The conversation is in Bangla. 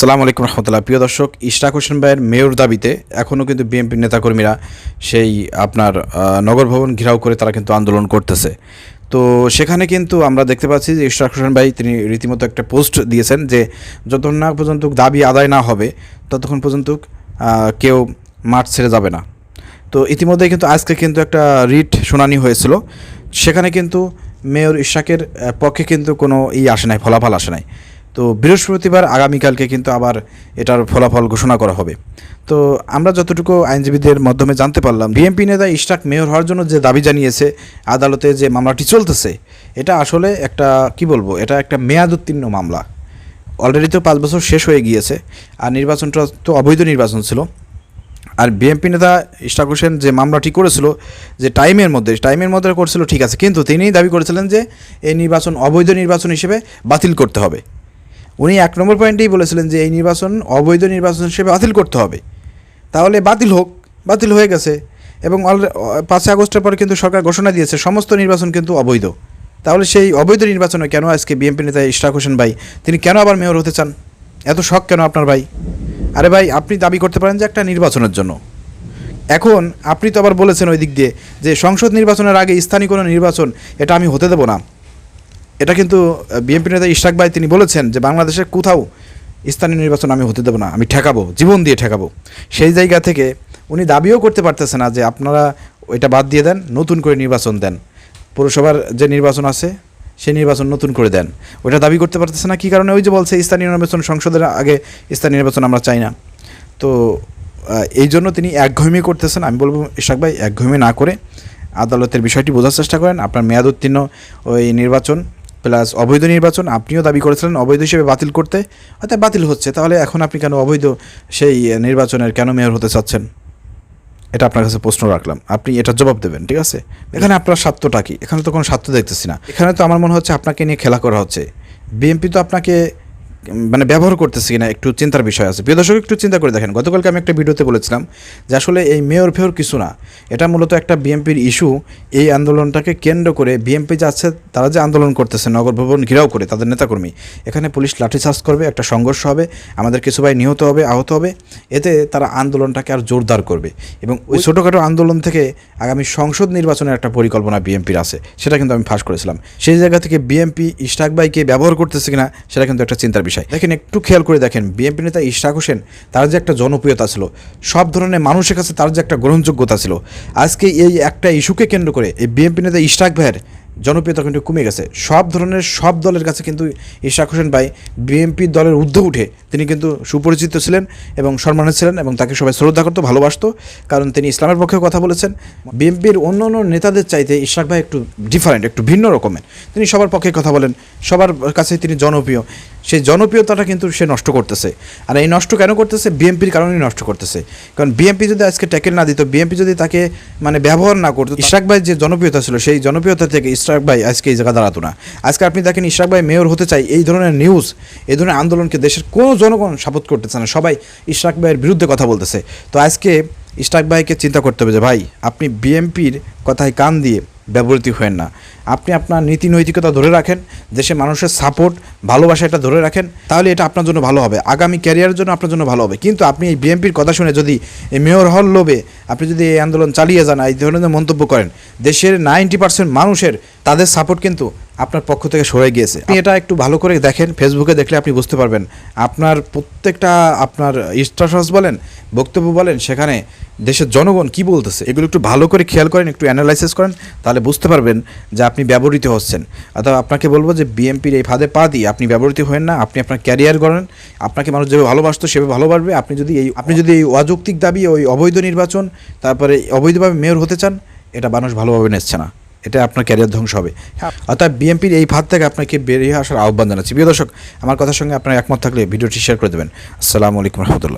সালাম আলাইকুম রহমতুল্লাহ। প্রিয় দর্শক, ইশরাক হোসেন ভাইয়ের মেয়র দাবিতে এখনও কিন্তু বিএনপির নেতাকর্মীরা সেই আপনার নগর ভবন ঘেরাও করে তারা কিন্তু আন্দোলন করতেছে। তো সেখানে কিন্তু আমরা দেখতে পাচ্ছি যে ইশরাক হোসেন ভাই, তিনি রীতিমতো একটা পোস্ট দিয়েছেন যে, যতক্ষণ না পর্যন্ত দাবি আদায় না হবে, ততক্ষণ পর্যন্ত কেউ মাঠ ছেড়ে যাবে না। তো ইতিমধ্যে কিন্তু আজকে কিন্তু একটা রিট শুনানি হয়েছিল। সেখানে কিন্তু মেয়র ইশাকের পক্ষে কিন্তু কোনো ই আসে নাই, ফলাফল আসে নাই। তো বৃহস্পতিবার আগামীকালকে কিন্তু আবার এটার ফলাফল ঘোষণা করা হবে। তো আমরা যতটুকু আইনজীবীদের মাধ্যমে জানতে পারলাম, বিএনপি নেতা ইশরাক মেয়র হওয়ার জন্য যে দাবি জানিয়েছে, আদালতে যে মামলাটি চলতেছে, এটা আসলে একটা, কি বলব, এটা একটা মেয়াদ উত্তীর্ণ মামলা। অলরেডি তো পাঁচ বছর শেষ হয়ে গিয়েছে, আর নির্বাচনটা তো অবৈধ নির্বাচন ছিল। আর বিএনপি নেতা ইশরাক হোসেন যে মামলাটি করেছিল, যে টাইমের মধ্যে টাইমের মধ্যে করছিল, ঠিক আছে, কিন্তু তিনিই দাবি করেছিলেন যে এই নির্বাচন অবৈধ নির্বাচন হিসেবে বাতিল করতে হবে। উনি এক নম্বর পয়েন্টেই বলেছিলেন যে এই নির্বাচন অবৈধ নির্বাচন হিসেবে বাতিল করতে হবে। তাহলে বাতিল হোক, বাতিল হয়ে গেছে এবং পাঁচই আগস্টের পরে কিন্তু সরকার ঘোষণা দিয়েছে, সমস্ত নির্বাচন কিন্তু অবৈধ। তাহলে সেই অবৈধ নির্বাচনে কেন আজকে বিএনপি নেতা ইশরাক হোসেন ভাই, তিনি কেন আবার মেয়র হতে চান? এত শখ কেন আপনার ভাই? আরে ভাই, আপনি দাবি করতে পারেন যে একটা নির্বাচনের জন্য। এখন আপনি তো আবার বলেছেন ওই দিক দিয়ে যে সংসদ নির্বাচনের আগে স্থানীয় কোনো নির্বাচন, এটা আমি হতে দেবো না। এটা কিন্তু বিএনপি নেতা ইশাক ভাই তিনি বলেছেন যে বাংলাদেশের কোথাও স্থানীয় নির্বাচন আমি হতে দেবো না, আমি ঠেকাবো, জীবন দিয়ে ঠেকাবো। সেই জায়গা থেকে উনি দাবিও করতে পারতেছে না যে আপনারা ওইটা বাদ দিয়ে দেন, নতুন করে নির্বাচন দেন। পৌরসভার যে নির্বাচন আছে সে নির্বাচন নতুন করে দেন। ওইটা দাবি করতে পারতেছে না, কী কারণে? ওই যে বলছে স্থানীয় নির্বাচন সংসদের আগে স্থানীয় নির্বাচন আমরা চাই না। তো এই জন্য তিনি একঘমি করতেছেন, আমি বলব ইশাক ভাই একঘমি না করে আদালতের বিষয়টি বোঝার চেষ্টা করেন। আপনার মেয়াদ উত্তীর্ণ ওই নির্বাচন প্লাস অবৈধ নির্বাচন আপনিও দাবি করেছিলেন অবৈধ হিসেবে বাতিল করতে অর্থাৎ বাতিল হচ্ছে। তাহলে এখন আপনি কেন অবৈধ সেই নির্বাচনের কেন মেয়র হতে চাচ্ছেন? এটা আপনার কাছে প্রশ্ন রাখলাম। আপনি এটা জবাব দেবেন, ঠিক আছে? এখানে আপনার স্বার্থটা কি? এখানে তো কোনো স্বার্থ দেখতেছি না। এখানে তো আমার মনে হচ্ছে আপনাকে নিয়ে খেলা করা হচ্ছে। বিএনপি তো আপনাকে মানে ব্যবহার করতেছে কিনা একটু চিন্তার বিষয় আছে। প্রিয় দর্শক, একটু চিন্তা করে দেখেন। গতকালকে আমি একটা ভিডিওতে বলেছিলাম যে আসলে এই মেয়র ফেয়র কিছু না। এটা মূলত একটা বিএমপির ইস্যু। এই আন্দোলনটাকে কেন্দ্র করে বিএমপি যাচ্ছে তারা যে আন্দোলন করতেছে, নগর ভবন ঘেরাও করে তাদের নেতাকর্মী। এখানে পুলিশ লাঠিচার্জ করবে, একটা সংঘর্ষ হবে, আমাদের কিছু ভাই নিহত হবে, আহত হবে। এতে তারা আন্দোলনটাকে আর জোরদার করবে। এবং ওই ছোটোখাটো আন্দোলন থেকে আগামী সংসদ নির্বাচনের একটা পরিকল্পনা বিএনপির আছে, সেটা কিন্তু আমি ফাঁস করেছিলাম। সেই জায়গা থেকে বিএনপি ইশরাক ভাইকে ব্যবহার করতেছে কিনা, সেটা কিন্তু একটা চিন্তার বিষয়। দেখেন, একটু খেয়াল করে দেখেন, বিএনপি নেতা ইশরাক হোসেন, তার যে একটা জনপ্রিয়তা ছিল, সব ধরনের মানুষের কাছে তার যে একটা গ্রহণযোগ্যতা ছিল। আজকে এই একটা ইস্যুকে কেন্দ্র করে এই বিএনপি নেতা ইশরাক ভাইয়ের জনপ্রিয়তা কিন্তু কমে গেছে। সব ধরনের, সব দলের কাছে কিন্তু ইশাক হোসেন ভাই বিএনপি দলের ঊর্ধ্বে উঠে তিনি কিন্তু সুপরিচিত ছিলেন এবং সম্মানিত ছিলেন এবং তাকে সবাই শ্রদ্ধা করতো, ভালোবাসতো। কারণ তিনি ইসলামের পক্ষে কথা বলেছেন। বিএনপির অন্য অন্য নেতাদের চাইতে ইশাক ভাই একটু ডিফারেন্ট একটু ভিন্ন রকমের। তিনি সবার পক্ষে কথা বলেন, সবার কাছে তিনি জনপ্রিয়। সেই জনপ্রিয়তাটা কিন্তু সে নষ্ট করতেছে। আর এই নষ্ট কেন করতেছে? বিএনপির কারণেই নষ্ট করতেছে। কারণ বিএনপি যদি আজকে ট্যাকেল না দিত বিএনপি যদি তাকে মানে ব্যবহার না করতো, ইশরাক ভাই যে জনপ্রিয়তা ছিল, সেই জনপ্রিয়তা থেকে ইশরাক ভাই আজকে এই জায়গা দাঁড়াতো না। আজকে আপনি দেখেন ইশরাক ভাই মেয়র হতে চাই এই ধরনের নিউজ এই ধরনের আন্দোলনকে দেশের কোনো জনগণ সাপোর্ট করতেছে না। সবাই ইশরাক ভাইয়ের বিরুদ্ধে কথা বলতেছে। তো আজকে ইশরাক ভাইকে চিন্তা করতে হবে যে, ভাই, আপনি বিএনপির কথায় কান দিয়ে ব্যবহৃত হয়েন না। আপনি আপনার নীতি নৈতিকতা ধরে রাখেন, দেশে মানুষের সাপোর্ট ভালোবাসা এটা ধরে রাখেন, তাহলে এটা আপনার জন্য ভালো হবে। আগামী ক্যারিয়ারের জন্য আপনার জন্য ভালো হবে। কিন্তু আপনি এই বিএনপির কথা শুনে যদি মেয়র হল লোভে আপনি যদি এই আন্দোলন চালিয়ে যান, এই ধরনের মন্তব্য করেন, দেশের নাইনটি পার্সেন্ট মানুষের তাদের সাপোর্ট কিন্তু আপনার পক্ষ থেকে সরে গিয়েছে। আপনি এটা একটু ভালো করে দেখেন ফেসবুকে দেখলে আপনি বুঝতে পারবেন। আপনার প্রত্যেকটা আপনার স্ট্যাটাস বলেন, বক্তব্য বলেন, সেখানে দেশের জনগণ কি বলতেছে, এগুলো একটু ভালো করে খেয়াল করেন, একটু অ্যানালাইসিস করেন, তাহলে বুঝতে পারবেন যে আপনি ব্যবহৃত হচ্ছেন। অথবা আপনাকে বলব যে বিএনপির এই ফাঁদে পা দিয়ে আপনি ব্যবহৃত হন না, আপনি আপনার ক্যারিয়ার গড়েন। আপনাকে মানুষ যেভাবে ভালোবাসতো সেভাবে ভালোবাসবে আপনি যদি এই, আপনি যদি এই অযৌক্তিক দাবি, ওই অবৈধ নির্বাচন তারপরে অবৈধভাবে মেয়র হতে চান এটা মানুষ ভালোভাবে নিচ্ছে না। এটা আপনার ক্যারিয়ার ধ্বংস হবে। অর্থাৎ বিএনপির এই ফাঁদ থেকে আপনাকে বেরিয়ে আসার আহ্বান জানাচ্ছি। প্রিয় দর্শক আমার কথার সঙ্গে আপনার একমত থাকলে ভিডিওটি শেয়ার করে দেবেন। আসসালামু আলাইকুম রহমতুল্লাহ।